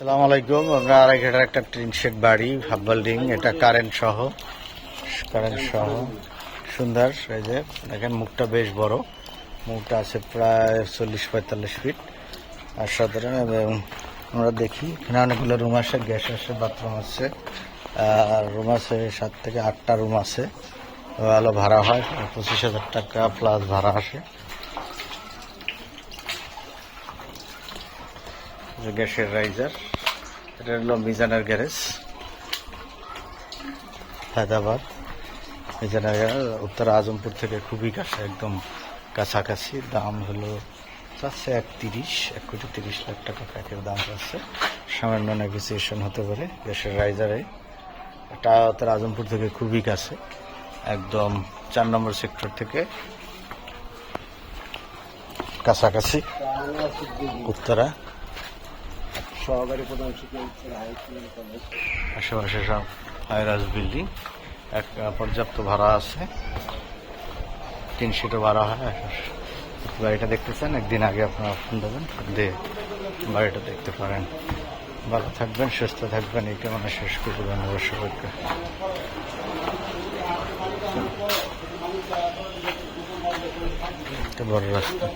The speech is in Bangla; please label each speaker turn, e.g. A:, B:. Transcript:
A: সালাম আলাইকুম। আমরা আড়াই ঘাটার একটা টিন শেড বাড়ি হাফ বিল্ডিং এটা কারেন্ট সহ কারেন্ট সহ। সুন্দর, এই যে, দেখেন মুখটা বেশ বড়। মুখটা আছে প্রায় চল্লিশ পঁয়তাল্লিশ ফিট আর সাধারণ, এবং আমরা দেখি, এখানে অনেকগুলো রুম আছে গ্যাস আছে বাথরুম আছে। আর রুম আছে সাত থেকে আটটা রুম আছে। ভালো ভাড়া হয়, পঁচিশ হাজার টাকা প্লাস ভাড়া আসে। গ্যাসের রাইজার এটা হলো মিজানের গ্যারেজ। হায়দ্রাবাদ, মিজানের গ্যারেজ, উত্তর আজমপুর থেকে খুবই কাছে, একদম কাছাকাছি। দাম হলো চাচ্ছে এক তিরিশ এক কোটি তিরিশ লাখ টাকা প্যাকের দাম যাচ্ছে সামান্য নেগোসিয়েশন হতে পারে গ্যাসের রাইজারে এটা উত্তর আজমপুর থেকে খুবই কাছে, একদম চার নম্বর সেক্টর থেকে কাছাকাছি, উত্তরা। আশেপাশে সব হাইরাজ বিল্ডিং। এক পর্যাপ্ত ভাড়া আছে। তিন সিটও ভাড়া হয়। বাড়িটা দেখতেছেন? একদিন আগে আপনারা ফোন দেবেন। দিয়ে বাড়িটা দেখতে পারেন। ভালো থাকবেন, সুস্থ থাকবেন। এই কেমন শেষ করে দেবেন অবশ্যই বড় রাস্তা।